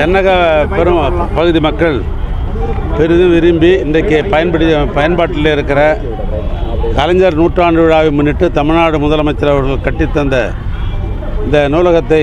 தென்னக பெரும் பகுதி மக்கள் பெரிதும் விரும்பி இன்றைக்கு பயன்படி பயன்பாட்டில் இருக்கிற கலைஞர் நூற்றாண்டு விழாவை முன்னிட்டு தமிழ்நாடு முதலமைச்சர் அவர்கள் கட்டித்தந்த இந்த நூலகத்தை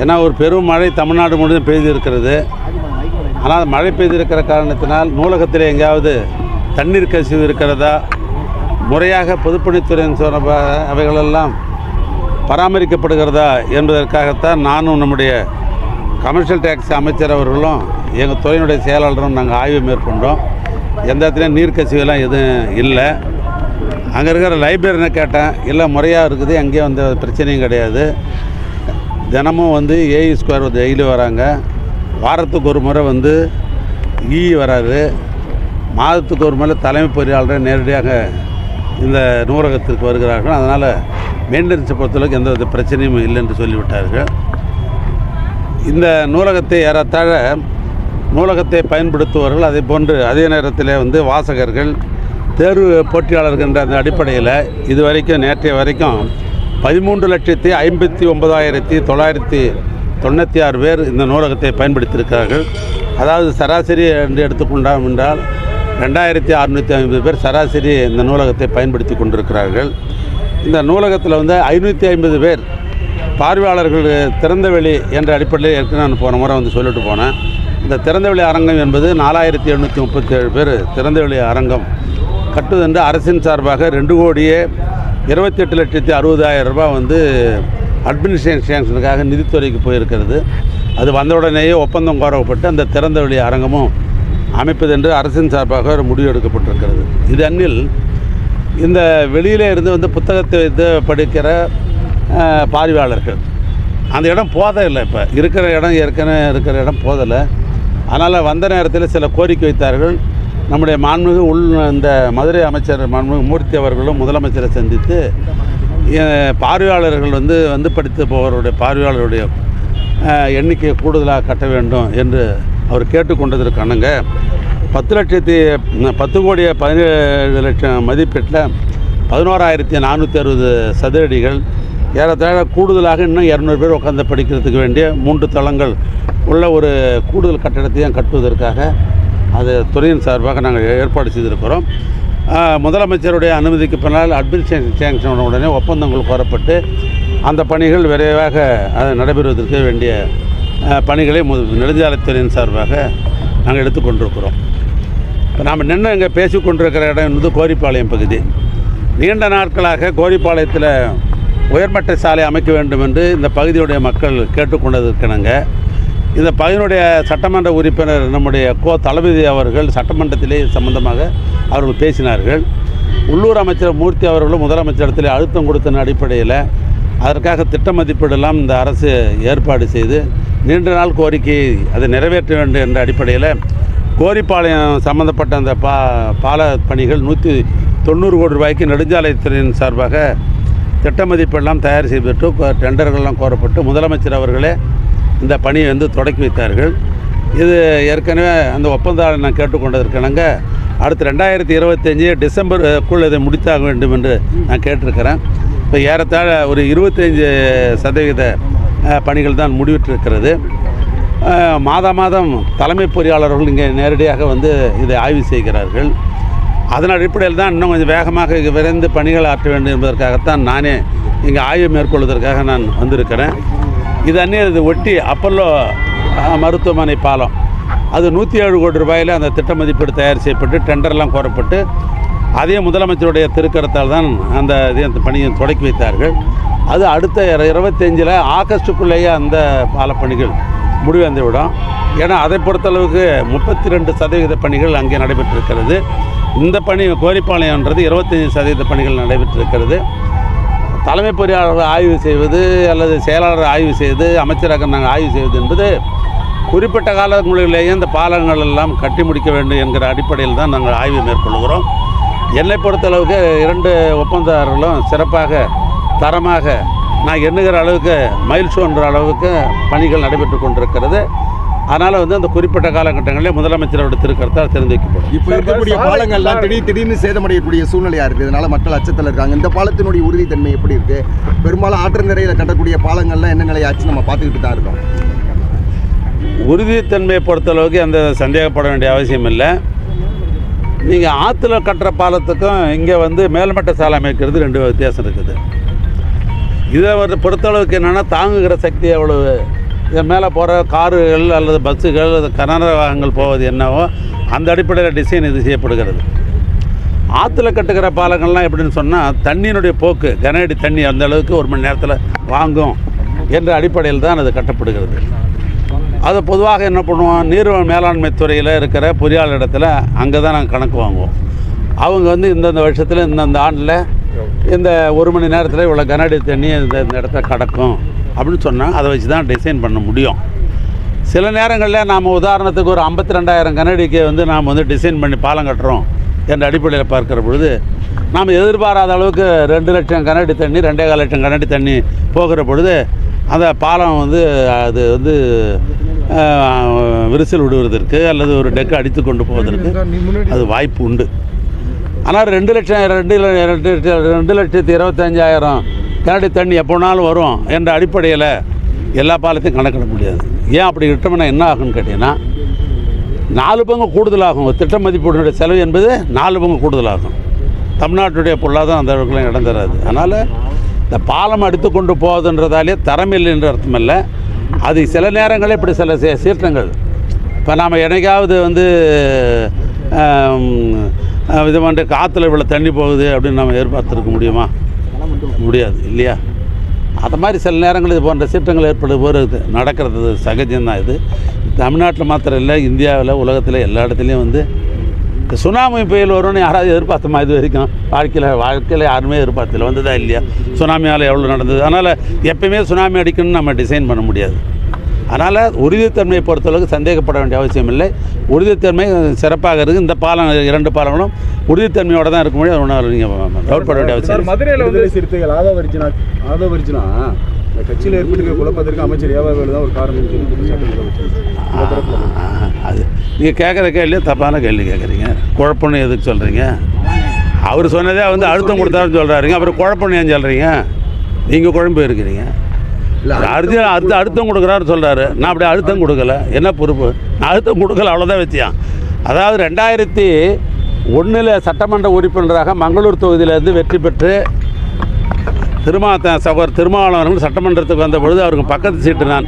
ஏன்னா ஒரு பெரும் மழை தமிழ்நாடு முழுவதும் பெய்திருக்கிறது. ஆனால் மழை பெய்திருக்கிற காரணத்தினால் நூலகத்தில் எங்கேயாவது தண்ணீர் கசிவு இருக்கிறதா? முறையாக பொதுப்பணித்துறையின் சொன்ன அவைகளெல்லாம் பராமரிக்கப்படுகிறதா என்பதற்காகத்தான் நானும் நம்முடைய கமர்ஷியல் டேக்ஸ் அமைச்சர் அவர்களும் எங்கள் துறையினுடைய செயலாளரும் நாங்கள் ஆய்வு மேற்கொண்டோம். எந்த இடத்துலையும் நீர்க்கசிவுலாம் எதுவும் இல்லை. அங்கே இருக்கிற லைப்ரரினை கேட்டேன் இல்லை முறையாக இருக்குது எங்கேயும் வந்து பிரச்சனையும் கிடையாது. தினமும் வந்து ஏஇ ஸ்கொயர் டெய்லி வராங்க. வாரத்துக்கு ஒரு முறை வந்து இஇ வராது. மாதத்துக்கு ஒரு முறை தலைமை பொறியாளர் நேரடியாக இந்த நூலகத்திற்கு வருகிறார்கள். அதனால் மெயின்டெனன்ஸை பொறுத்தளவுக்கு எந்த வித பிரச்சனையும் இல்லை என்று சொல்லிவிட்டார்கள். இந்த நூலகத்தை ஏறத்தாழ நூலகத்தை பயன்படுத்துபவர்கள் அதே போன்று அதே நேரத்தில் வந்து வாசகர்கள் தேர்வு போட்டியாளர்கள் என்ற அந்த அடிப்படையில் இதுவரைக்கும் நேற்றைய வரைக்கும் பதிமூன்று லட்சத்தி ஐம்பத்தி ஒன்பதாயிரத்தி தொள்ளாயிரத்தி தொண்ணூற்றி ஆறு பேர் இந்த நூலகத்தை பயன்படுத்தியிருக்கிறார்கள். அதாவது சராசரி என்று எடுத்துக்கொண்டோம் என்றால் ரெண்டாயிரத்தி அறுநூற்றி ஐம்பது பேர் சராசரி இந்த நூலகத்தை பயன்படுத்தி கொண்டிருக்கிறார்கள். இந்த நூலகத்தில் வந்து ஐநூற்றி ஐம்பது பேர் பார்வையாளர்கள் திறந்தவெளி என்ற அடிப்படையில் ஏற்கனவே நான் போன முறை வந்து சொல்லிட்டு போனேன். இந்த திறந்தவெளி அரங்கம் என்பது நாலாயிரத்தி எழுநூற்றி முப்பத்தேழு பேர் திறந்தவெளி அரங்கம் கட்டுதென்று அரசின் சார்பாக ரெண்டு கோடியே இருபத்தெட்டு லட்சத்தி அறுபதாயிரம் ரூபாய் வந்து அட்மினிஸ்ட்ரேஷனுக்காக நிதித்துறைக்கு போயிருக்கிறது. அது வந்தவுடனேயே ஒப்பந்தம் கோரப்பட்டு அந்த திறந்தவெளி அரங்கமும் அமைப்பதென்று அரசின் சார்பாக ஒரு முடிவு எடுக்கப்பட்டிருக்கிறது. இது அன்னில் இந்த வெளியிலே இருந்து வந்து புத்தகத்தை படிக்கிற பார்வையாளர்கள். அந்த இடம் போத இல்லை இப்போ. இருக்கிற இடம் ஏற்கனவே இருக்கிற இடம் போதலை அதனால் வந்த நேரத்தில் சில கோரிக்கை வைத்தார்கள். நம்முடைய மாண்புமிகு உள் இந்த மதுரை அமைச்சர் மாண்புமிகு மூர்த்தி அவர்களும் முதலமைச்சரை சந்தித்து பார்வையாளர்கள் வந்து வந்து படித்து போவருடைய பார்வையாளருடைய எண்ணிக்கையை கூடுதலாக கட்ட வேண்டும் என்று அவர் கேட்டுக்கொண்டதற்கானங்க பத்து லட்சத்தி பத்து கோடியே பதினேழு லட்சம் மதிப்பீட்டில் பதினோராயிரத்தி நானூற்றி அறுபது சதுரடிகள் ஏறத்தாழ கூடுதலாக இன்னும் இரநூறு பேர் உட்காந்து படிக்கிறதுக்கு வேண்டிய மூன்று தளங்கள் உள்ள ஒரு கூடுதல் கட்டடத்தையும் கட்டுவதற்காக அது துறையின் சார்பாக நாங்கள் ஏற்பாடு செய்திருக்கிறோம். முதலமைச்சருடைய அனுமதிக்கு பின்னால் அட்மினிஸ்ட்ரேஷன் சேங்ஷன் உடனே ஒப்பந்தங்கள் கோரப்பட்டு அந்த பணிகள் விரைவாக அது நடைபெறுவதற்கு வேண்டிய பணிகளை மு- நெடுஞ்சாலைத்துறையின் சார்பாக நாங்கள் எடுத்துக்கொண்டிருக்கிறோம் இப்போ நாம் நின்று இங்கே பேசி கொண்டிருக்கிற இடம் என்பது கோரிப்பாளையம் பகுதி. நீண்ட நாட்களாக கோரிப்பாளையத்தில் உயர்மட்ட சாலை அமைக்க வேண்டும் என்று இந்த பகுதியுடைய மக்கள் கேட்டுக்கொண்டதற்கிணங்க. இந்த பகுதியினுடைய சட்டமன்ற உறுப்பினர் நம்முடைய கோ தளபதி அவர்கள் சட்டமன்றத்திலே சம்பந்தமாக அவர்கள் பேசினார்கள். உள்ளூர் அமைச்சர் மூர்த்தி அவர்களும் முதலமைச்சரிடத்தில் அழுத்தம் கொடுத்த அடிப்படையில் அதற்காக திட்ட மதிப்பீடெல்லாம் இந்த அரசு ஏற்பாடு செய்து நீண்ட நாள் கோரிக்கையை அதை நிறைவேற்ற வேண்டும் என்ற அடிப்படையில் கோரிப்பாளையம் சம்மந்தப்பட்ட அந்த பா பால பணிகள் நூற்றி தொண்ணூறு கோடி ரூபாய்க்கு நெடுஞ்சாலைத்துறையின் சார்பாக திட்ட மதிப்பெல்லாம் தயார் செய்துவிட்டு டெண்டர்கள்லாம் கோரப்பட்டு முதலமைச்சர் அவர்களே இந்த பணியை வந்து தொடக்கி வைத்தார்கள். இது ஏற்கனவே அந்த ஒப்பந்தாளர் நான் கேட்டுக்கொண்டதற்கிணங்க அடுத்து ரெண்டாயிரத்தி இருபத்தஞ்சி டிசம்பருக்குள் இதை முடித்தாக வேண்டும் என்று நான் கேட்டிருக்கிறேன். இப்போ ஏறத்தாழ ஒரு இருபத்தஞ்சி சதவீத பணிகள் தான் முடிவிட்டிருக்கிறது. அஹ், மாதா மாதம் தலைமை பொறியாளர்கள் இங்கே நேரடியாக வந்து இதை ஆய்வு செய்கிறார்கள். அதன் அடிப்படையில் தான் இன்னும் கொஞ்சம் வேகமாக விரைந்து பணிகள் ஆற்ற வேண்டும் என்பதற்காகத்தான் நானே இங்கே ஆய்வு மேற்கொள்வதற்காக நான் வந்திருக்கிறேன். இது அந்நிய இது ஒட்டி அப்பல்லோ மருத்துவமனை பாலம். அது நூற்றி ஏழு கோடி ரூபாயில் அந்த திட்ட மதிப்பீடு தயார் செய்யப்பட்டு டெண்டர்லாம் கோரப்பட்டு அதே முதலமைச்சருடைய திருக்கரத்தால் தான் அந்த இது அந்த பணியை தொடக்கி வைத்தார்கள். அது அடுத்த இருபத்தஞ்சில் ஆகஸ்ட்டுக்குள்ளேயே அந்த பாலப்பணிகள் முடிவடைந்துவிடும் ஏன்னா அதை பொறுத்தளவுக்கு முப்பத்தி ரெண்டு சதவீத பணிகள் அங்கே நடைபெற்றிருக்கிறது. இந்த பணி கோரிப்பாளையம்ன்றது இருபத்தஞ்சி சதவீத பணிகள் நடைபெற்றிருக்கிறது. தலைமை பொறியாளர்கள் ஆய்வு செய்வது அல்லது செயலாளர் ஆய்வு செய்து அமைச்சராக நாங்கள் ஆய்வு செய்வது என்பது குறிப்பிட்ட காலங்களிலேயே இந்த பாலங்கள் எல்லாம் கட்டி முடிக்க வேண்டும் என்கிற அடிப்படையில் தான் நாங்கள் ஆய்வு மேற்கொள்கிறோம். என்னை பொறுத்தளவுக்கு இரண்டு ஒப்பந்ததாரர்களும் சிறப்பாக தரமாக நான் எண்ணுகிற அளவுக்கு மைல்ஸ்டோன்ற அளவுக்கு பணிகள் நடைபெற்று கொண்டிருக்கிறது. அதனால் வந்து அந்த குறிப்பிட்ட காலகட்டங்களில் முதலமைச்சரோட திருக்கரத்தால் திறந்து வைக்கப்படும். இப்போ இருக்கக்கூடிய பாலங்கள்லாம் திடீர் திடீர்னு சேதமடையக்கூடிய சூழ்நிலையா இருக்கு. இதனால மக்கள் அச்சத்தில் இருக்காங்க. இந்த பாலத்தினுடைய உறுதித்தன்மை எப்படி இருக்கு? பெரும்பாலும் ஆற்று நிறையில கட்டக்கூடிய பாலங்கள்லாம் என்ன நிலையாச்சு? நம்ம பார்த்துக்கிட்டு தான் இருக்கோம். உறுதித்தன்மையை பொறுத்தளவுக்கு எந்த சந்தேகப்பட வேண்டிய அவசியம் இல்லை. நீங்கள் ஆற்றுல கட்டுற பாலத்துக்கும் இங்கே வந்து மேல்மட்ட சாலை அமைக்கிறது ரெண்டு வித்தியாசம் இருக்குது. இதை வந்து பொறுத்தளவுக்கு என்னென்னா தாங்குகிற சக்தி எவ்வளவு? இதன் மேலே போகிற காருகள் அல்லது பஸ்ஸுகள் அல்லது கனரக வாகனங்கள் போவது என்னவோ அந்த அடிப்படையில் டிசைன் இது செய்யப்படுகிறது. ஆற்றுல கட்டுகிற பாலங்கள்லாம் எப்படின்னு சொன்னால் தண்ணியினுடைய போக்கு கனஅடி தண்ணி அந்த அளவுக்கு ஒரு மணி நேரத்தில் வாங்கும் என்ற அடிப்படையில் தான் அது கட்டப்படுகிறது. அதை பொதுவாக என்ன பண்ணுவோம்? நீர் மேலாண்மை துறையில் இருக்கிற பொறியாளர் இடத்துல அங்கே தான் நாங்கள் கணக்கு வாங்குவோம். அவங்க வந்து இந்தந்த வருஷத்தில் இந்தந்த ஆண்டில் இந்த ஒரு மணி நேரத்தில் இவ்வளோ கனஅடி தண்ணி இந்த இந்த இடத்துல கிடக்கும் அப்படின்னு சொன்னால் அதை வச்சு தான் டிசைன் பண்ண முடியும். சில நேரங்களில் நாம் உதாரணத்துக்கு ஒரு ஐம்பத்தி ரெண்டாயிரம் கனடிக்கு வந்து நாம் வந்து டிசைன் பண்ணி பாலம் கட்டுறோம் என்ற அடிப்படையில் பார்க்கிற பொழுது நாம் எதிர்பாராத அளவுக்கு ரெண்டு லட்சம் கனடி தண்ணி ரெண்டே கால் லட்சம் கனடி தண்ணி போகிற பொழுது அந்த பாலம் வந்து அது வந்து விரிசல் விடுவதற்கு அல்லது ஒரு டெக்கு அடித்து கொண்டு போவதற்கு அது வாய்ப்பு உண்டு. ஆனால் ரெண்டு லட்சம் ரெண்டு ரெண்டு ரெண்டு லட்சத்தி இருபத்தஞ்சாயிரம் கனடி தண்ணி எப்போனாலும் வரும் என்ற அடிப்படையில் எல்லா பாலத்தையும் கணக்கிட முடியாது. ஏன் அப்படி விட்டோம்னா என்ன ஆகும்னு கேட்டிங்கன்னா நாலு பங்கு கூடுதலாகும். திட்ட மதிப்பீடுடைய செலவு என்பது நாலு பங்கு கூடுதலாகும். தமிழ்நாட்டுடைய பொருளாதாரம் அந்த அளவுக்குலாம் இடம் தராது. அதனால் இந்த பாலம் அடித்து கொண்டு போவதுன்றதாலே தரமில்லைன்ற அர்த்தம் இல்லை அது சில நேரங்களில் இப்படி சில சீற்றங்கள். இப்போ நாம் என்னைக்காவது வந்து விதமான காற்றுல இவ்வளோ தண்ணி போகுது அப்படின்னு நம்ம எதிர்பார்த்துருக்க முடியுமா? முடியாது இல்லையா? அது மாதிரி சில நேரங்கள் இது போன்ற சீற்றங்கள் ஏற்படுது போகிறது நடக்கிறது சகஜம்தான் இது. தமிழ்நாட்டில் மாத்திரம் இல்லை இந்தியாவில் உலகத்தில் எல்லா இடத்துலையும் வந்து இந்த சுனாமி புயல் வரும்னு யாராவது எதிர்பார்த்தமா இது வரைக்கும்? வாழ்க்கையில் வாழ்க்கையில் யாருமே எதிர்பார்த்தல வந்ததா இல்லையா? சுனாமியால் எவ்வளோ நடந்தது? அதனால் எப்பயுமே சுனாமி அடிக்கணும்னு நம்ம டிசைன் பண்ண முடியாது. அதனால் உறுதித்தன்மையை பொறுத்தளவுக்கு சந்தேகப்பட வேண்டிய அவசியம் இல்லை. உறுதித்தன்மை சிறப்பாக இருக்குது இந்த பாலம் இரண்டு பாலங்களும் உறுதித்தன்மையோட தான் இருக்க முடியும் ஒன்றும் நீங்கள் டவுட் பட வேண்டிய அவசியம். மதுரையில் வந்து சிறுத்தைகள் ஆதவரிச்சுனா ஆதவரிச்சுனா இந்த கட்சியில் ஏற்பட்டிருக்க குழப்பத்திற்கு அமைச்சர் ஏவாவேலு தான் ஒரு காரணம் அது நீங்கள் கேட்குற கேள்வி தப்பான கேள்வி கேட்குறீங்க. குழப்பம்னு எதுக்கு சொல்கிறீங்க அவர் சொன்னதே வந்து அழுத்தம் கொடுத்தாருன்னு சொல்கிறாருங்க அப்புறம் குழப்பம்னு ஏன் சொல்கிறீங்க நீங்கள் குழம்பு இருக்கிறீங்க. அறுதி அறுத்த அழுத்தம் கொடுக்குறாரு சொல்கிறாரு நான் அப்படி அழுத்தம் கொடுக்கல. என்ன பொறுப்பு? நான் அழுத்தம் கொடுக்கல அவ்வளோதான் வச்சியான் அதாவது ரெண்டாயிரத்தி ஒன்றில் சட்டமன்ற உறுப்பினராக மங்களூர் தொகுதியிலேருந்து வெற்றி பெற்று திருமாத்த சகோதரர் திருமாவளவர்கள் சட்டமன்றத்துக்கு வந்த பொழுது அவருக்கு பக்கத்து சீட்டு நான்.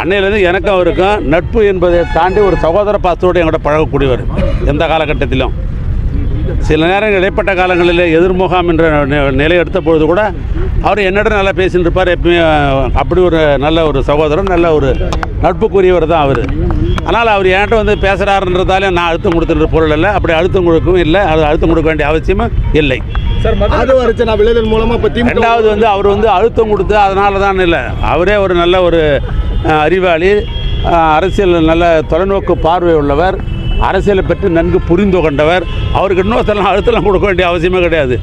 அன்னையிலேருந்து எனக்கும் அவருக்கும் நட்பு என்பதை தாண்டி ஒரு சகோதர பாசத்தோடு என்கிட்ட பழகக்கூடியவர் எந்த காலகட்டத்திலும். சில நேரங்கள் இடைப்பட்ட காலங்களில் எதிர்முகாம் என்ற நி- நிலை எடுத்த பொழுது கூட அவர் என்னிடம் நல்லா பேசிட்டு இருப்பார் எப்பயுமே அப்படி ஒரு நல்ல ஒரு சகோதரன் நல்ல ஒரு நட்புக்குரியவர் தான் அவர். ஆனால் அவர் என்கிட்ட வந்து பேசுகிறாருன்றதாலே நான் அழுத்தம் கொடுத்துன்ற பொருள் இல்லை அப்படி அழுத்தம் கொடுக்கவும் இல்லை. அது அழுத்தம் கொடுக்க வேண்டிய அவசியமும் இல்லை. ரெண்டாவது வந்து அவர் வந்து அழுத்தம் கொடுத்து அதனால தான் இல்லை. அவரே ஒரு நல்ல ஒரு அறிவாளி அரசியல் நல்ல தொலைநோக்கு பார்வை உள்ளவர் அரசியலை பற்றி நன்கு புரிந்து கொண்டவர். அவருக்கு இன்னொருத்தரம் அழுத்தம் கொடுக்க வேண்டிய அவசியமே கிடையாது.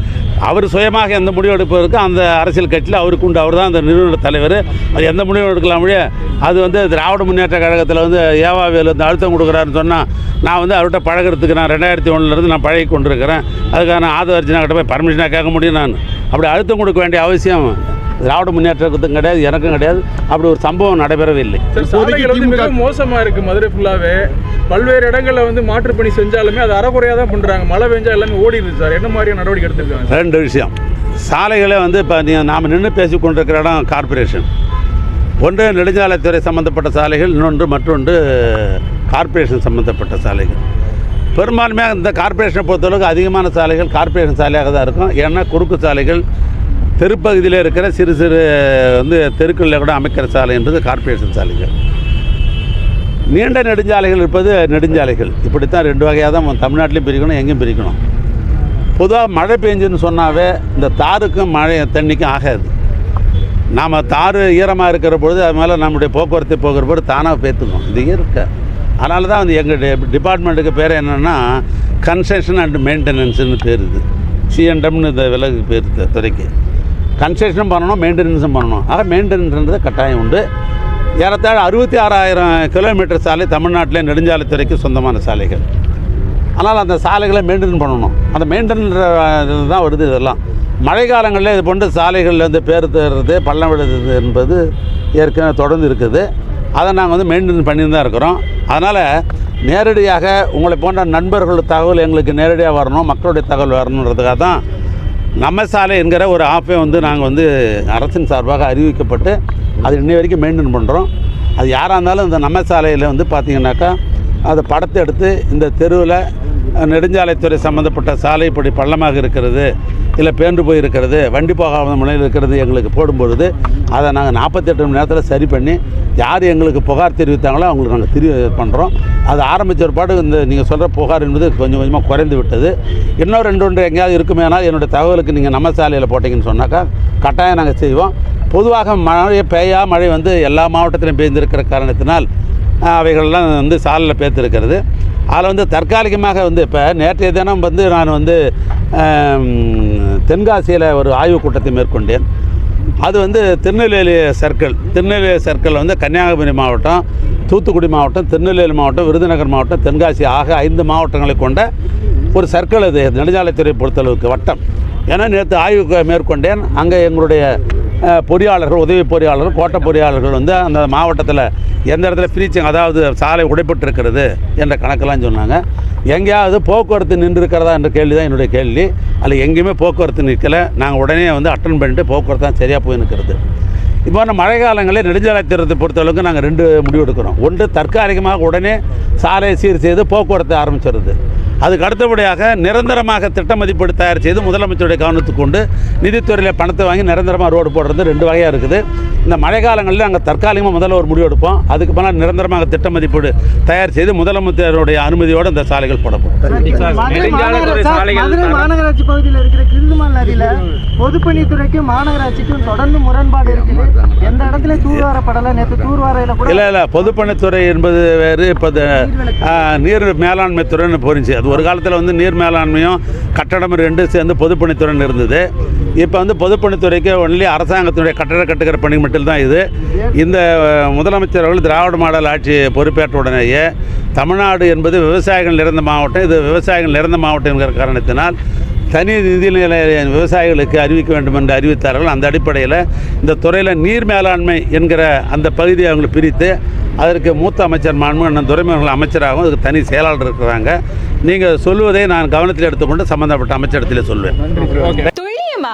அவர் சுயமாக எந்த முடிவு எடுப்பதற்கு அந்த அரசியல் கட்சியில் அவருக்கு உண்டு. அவர் தான் அந்த நிறுவன தலைவர். அது எந்த முடிவும் எடுக்கலாம் முடிய அது வந்து திராவிட முன்னேற்ற கழகத்தில் வந்து ஏவாவியில் வந்து அழுத்தம் கொடுக்குறாருன்னு சொன்னால் நான் வந்து அவர்கிட்ட பழகிறதுக்கு நான் ரெண்டாயிரத்தி ஒன்றுலேருந்து நான் பழகி கொண்டிருக்கிறேன். அதுக்கான ஆதரர்ஜினா கிட்ட போய் பர்மிஷனாக கேட்க முடியும் நான். அப்படி அழுத்தம் கொடுக்க வேண்டிய அவசியம் திராவிட முன்னேற்றத்துக்கும் கிடையாது எனக்கும் கிடையாது. அப்படி ஒரு சம்பவம் நடைபெறவே இல்லை. மோசமாக இருக்குது மதுரை ஃபுல்லாகவே பல்வேறு இடங்களில் வந்து மாற்றுப்பணி செஞ்சாலுமே அது அறகுறையாக தான் பண்ணுறாங்க மழை பெஞ்சா எல்லாமே ஓடிடுது சார். என்ன மாதிரியான நடவடிக்கை எடுத்துருக்காங்க? ரெண்டு விஷயம். சாலைகளை வந்து இப்போ நாம் நின்று பேசி கொண்டிருக்கிற இடம் கார்பரேஷன் ஒன்று நெடுஞ்சாலைத்துறை சம்மந்தப்பட்ட சாலைகள் இன்னொன்று மற்றொன்று கார்ப்பரேஷன் சம்மந்தப்பட்ட சாலைகள். பெரும்பான்மையாக இந்த கார்ப்பரேஷனை பொறுத்தளவுக்கு அதிகமான சாலைகள் கார்ப்பரேஷன் சாலையாக தான் இருக்கும். ஏன்னா குறுக்கு சாலைகள் தெருப்பகுதியில் இருக்கிற சிறு சிறு வந்து தெருக்களில் கூட அமைக்கிற சாலை என்றது கார்ப்பரேஷன் சாலைகள். நீண்ட நெடுஞ்சாலைகள் இருப்பது நெடுஞ்சாலைகள். இப்படித்தான் ரெண்டு வகையாக தான் தமிழ்நாட்டிலையும் பிரிக்கணும் எங்கேயும் பிரிக்கணும். பொதுவாக மழை பெஞ்சுன்னு சொன்னாவே இந்த தாருக்கும் மழை தண்ணிக்கும் ஆகாது. நாம் தார் ஈரமாக இருக்கிற பொழுது அது மேலே நம்முடைய போக்குவரத்து போகிற பொழுது தானாக பேத்துக்கும். இது இருக்க அதனால தான் வந்து எங்கள் டிபார்ட்மெண்ட்டுக்கு பேர் என்னென்னா கன்ஸ்ட்ரக்ஷன் அண்ட் மெயின்டெனன்ஸ்னு பேர் இது. சிஎன்டம்னு இந்த விலகு பேர் துறைக்கு. கன்ஸ்ட்ரக்ஷனும் பண்ணணும் மெயின்டெனன்ஸும் பண்ணணும். ஆக மெயின்டெனன்ஸ்ன்றது கட்டாயம் உண்டு. ஏறத்தாழ அறுபத்தி ஆறாயிரம் கிலோமீட்டர் சாலை தமிழ்நாட்டில் நெடுஞ்சாலைத்துறைக்கு சொந்தமான சாலைகள். ஆனால் அந்த சாலைகளை மெயின்டைன் பண்ணணும். அந்த மெயின்டைன் தான் வருது இதெல்லாம். மழை காலங்களில் இது போன்ற சாலைகளில் வந்து பேர் தேர்றது பள்ளம் விடுறது என்பது ஏற்கனவே தொடர்ந்து இருக்குது. அதை நாங்கள் வந்து மெயின்டைன் பண்ணி தான் இருக்கிறோம். அதனால் நேரடியாக உங்களை போன்ற நண்பர்கள் தகவல் எங்களுக்கு நேரடியாக வரணும் மக்களுடைய தகவல் வரணுன்றதுக்காக தான் நம்ம சாலை என்கிற ஒரு ஆப்பை வந்து நாங்கள் வந்து அரசின் சார்பாக அறிவிக்கப்பட்டு அது இன்னை வரைக்கும் மெயின்டைன் பண்ணுறோம் அது யாராக இருந்தாலும் இந்த நம்ம சாலையில் வந்து பார்த்தீங்கன்னாக்கா அதை படத்தை எடுத்து இந்த தெருவில் நெடுஞ்சாலைத்துறை சம்மந்தப்பட்ட சாலை இப்படி பள்ளமாக இருக்கிறது இல்லை பேண்டு போய் இருக்கிறது வண்டி போகாத முனையில் இருக்கிறது எங்களுக்கு போடும்பொழுது அதை நாங்கள் நாற்பத்தெட்டு மணி நேரத்தில் சரி பண்ணி யார் எங்களுக்கு புகார் தெரிவித்தாங்களோ அவங்களுக்கு நாங்கள் தெரிய பண்ணுறோம் அது ஆரம்பித்த ஒரு பாடு இந்த நீங்கள் சொல்கிற புகார் என்பது கொஞ்சம் கொஞ்சமாக குறைந்து விட்டது. இன்னும் ரெண்டு ஒன்று எங்கேயாவது இருக்குமேனால் என்னுடைய தகவலுக்கு நீங்கள் நம்ம சாலையில் போட்டிங்கன்னு சொன்னாக்கா கட்டாயம் நாங்கள் செய்வோம். பொதுவாக மழை பெய்யா மழை வந்து எல்லா மாவட்டத்திலும் பெய்திருக்கிற காரணத்தினால் அவைகள்லாம் வந்து சாலையில் பேர்த்திருக்கிறது அதில் வந்து தற்காலிகமாக வந்து இப்போ நேற்றைய தினம் வந்து நான் வந்து தென்காசியில் ஒரு ஆய்வுக் கூட்டத்தை மேற்கொண்டேன். அது வந்து திருநெல்வேலி சர்க்கிள் திருநெல்வேலி சர்க்கிள் வந்து கன்னியாகுமரி மாவட்டம் தூத்துக்குடி மாவட்டம் திருநெல்வேலி மாவட்டம் விருதுநகர் மாவட்டம் தென்காசி ஆக ஐந்து மாவட்டங்களை கொண்ட ஒரு சர்க்கிள் அது நெடுஞ்சாலைத்துறை பொறுத்தளவுக்கு வட்டம். ஏன்னா நேற்று ஆய்வு மேற்கொண்டேன். அங்கே எங்களுடைய பொறியாளர்கள் உதவி பொறியாளர்கள் கோட்டை பொறியாளர்கள் வந்து அந்த மாவட்டத்தில் எந்த இடத்துல பிரீச்சிங் அதாவது சாலை உடைப்பட்டிருக்கிறது என்ற கணக்கெல்லாம் சொன்னாங்க. எங்கேயாவது போக்குவரத்து நின்று இருக்கிறதா என்ற கேள்வி தான் என்னுடைய கேள்வி. அதில் எங்கேயுமே போக்குவரத்து நிற்கலை. நாங்கள் உடனே வந்து அட்டன் பண்ணிட்டு போக்குவரத்து தான் சரியாக போய் நிற்கிறது. இப்போ இந்த மழை காலங்களில் நெடுஞ்சாலைத்திரத்தை பொறுத்தளவுக்கு நாங்கள் ரெண்டு முடிவு எடுக்கிறோம். ஒன்று தற்காலிகமாக உடனே சாலையை சீர் செய்து போக்குவரத்தை ஆரம்பிச்சிருது அதுக்கு அடுத்தபடியாக நிரந்தரமாக திட்ட மதிப்பீடு தயார் செய்து முதலமைச்சருடைய கவனத்துக்கு கொண்டு நிதித்துறையில் பணத்தை வாங்கி நிரந்தரமாக ரோடு போடுறது ரெண்டு வகையாக இருக்குது. இந்த மழை காலங்களில் நாங்கள் தற்காலிகமாக முதல்ல ஒரு முடிவு எடுப்போம் அதுக்கு பின்னால் நிரந்தரமாக திட்ட மதிப்பீடு தயார் செய்து முதலமைச்சருடைய அனுமதியோடு இந்த சாலைகள் போடப்படும். மாநகராட்சி பகுதியில் இருக்கிற கிருந்துமல் நதியில பொதுப்பணித்துறைக்கும் மாநகராட்சிக்கும் தொடர்ந்து முரண்பாடு இருக்குது. எந்த இடத்துல தூர்வாரப்படலை? நேற்று தூர்வாரையில கூட இல்லை இல்லை. பொதுப்பணித்துறை என்பது வேறு. இப்போ நீர் மேலாண்மை துறைன்னு போரிச்சு அது ஒரு காலத்தில் வந்து நீர் மேலாண்மையும் கட்டடம் ரெண்டும் சேர்ந்து பொதுப்பணித்துறைன்னு இருந்தது. இப்போ வந்து பொதுப்பணித்துறைக்கு ஒன்லி அரசாங்கத்தினுடைய கட்டட கட்டுகிற பணி மட்டும்தான் இது. இந்த முதலமைச்சர் அவர்கள் திராவிட மாடல் ஆட்சி பொறுப்பேற்ற உடனேயே தமிழ்நாடு என்பது விவசாயிகள் நிறைந்த மாவட்டம். இது விவசாயிகள் நிறைந்த மாவட்டம் என்கிற காரணத்தினால் தனி நிதிநிலை விவசாயிகளுக்கு அறிவிக்க வேண்டும் என்று அறிவித்தார்கள். அந்த அடிப்படையில் இந்த துறையில் நீர் மேலாண்மை என்கிற அந்த பகுதியை அவங்க பிரித்து அதற்கு மூத்த அமைச்சர் மாண்பு அண்ணன் துறைமுகங்கள் அமைச்சராகவும் அதுக்கு தனி செயலாளர் இருக்கிறாங்க. நீங்கள் சொல்லுவதை நான் கவனத்தில் எடுத்துக்கொண்டு சம்பந்தப்பட்ட அமைச்சரிடத்திலே சொல்வேன்.